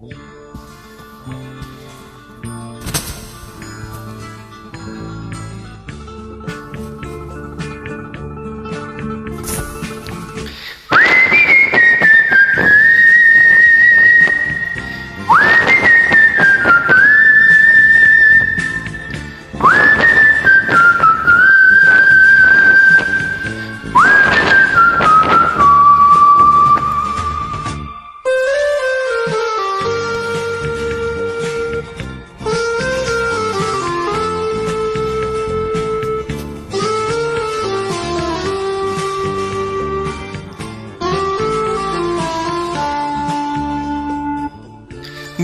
Thank.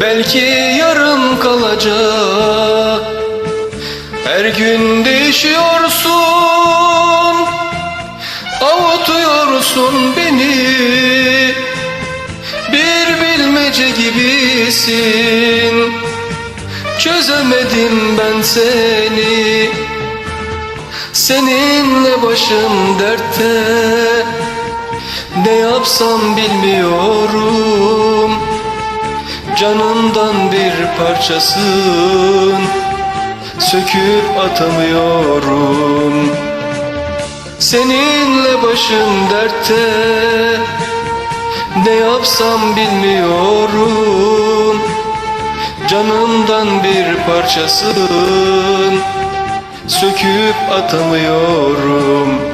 Belki yarım kalacak. Her gün değişiyorsun Avutuyorsun beni. Bir bilmece gibisin Çözemedim ben seni. Seninle başım dertte ne yapsam bilmiyorum Canımdan bir parçasın. Söküp atamıyorum. Seninle başım dertte. Ne yapsam bilmiyorum. Canımdan bir parçasın. Söküp atamıyorum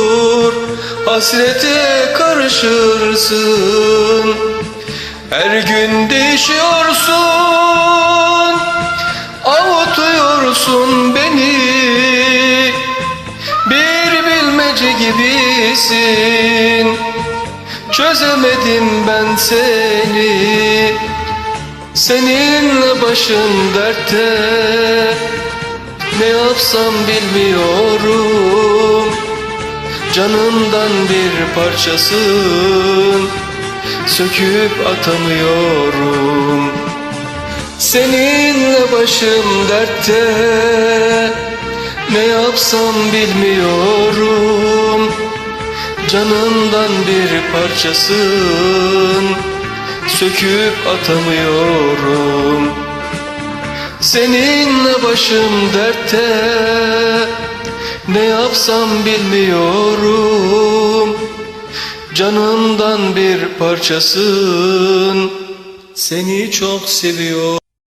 Hasrete karışırsın. Her gün değişiyorsun. Avutuyorsun beni. Bir bilmece gibisin. Çözemedim ben seni. Seninle başım dertte. Ne yapsam bilmiyorum Canımdan bir parçasın. Söküp atamıyorum. Seninle başım dertte. Ne yapsam bilmiyorum. Canımdan bir parçasın. Söküp atamıyorum. Seninle başım dertte Ne yapsam bilmiyorum. Canımdan bir parçasın. Seni çok seviyorum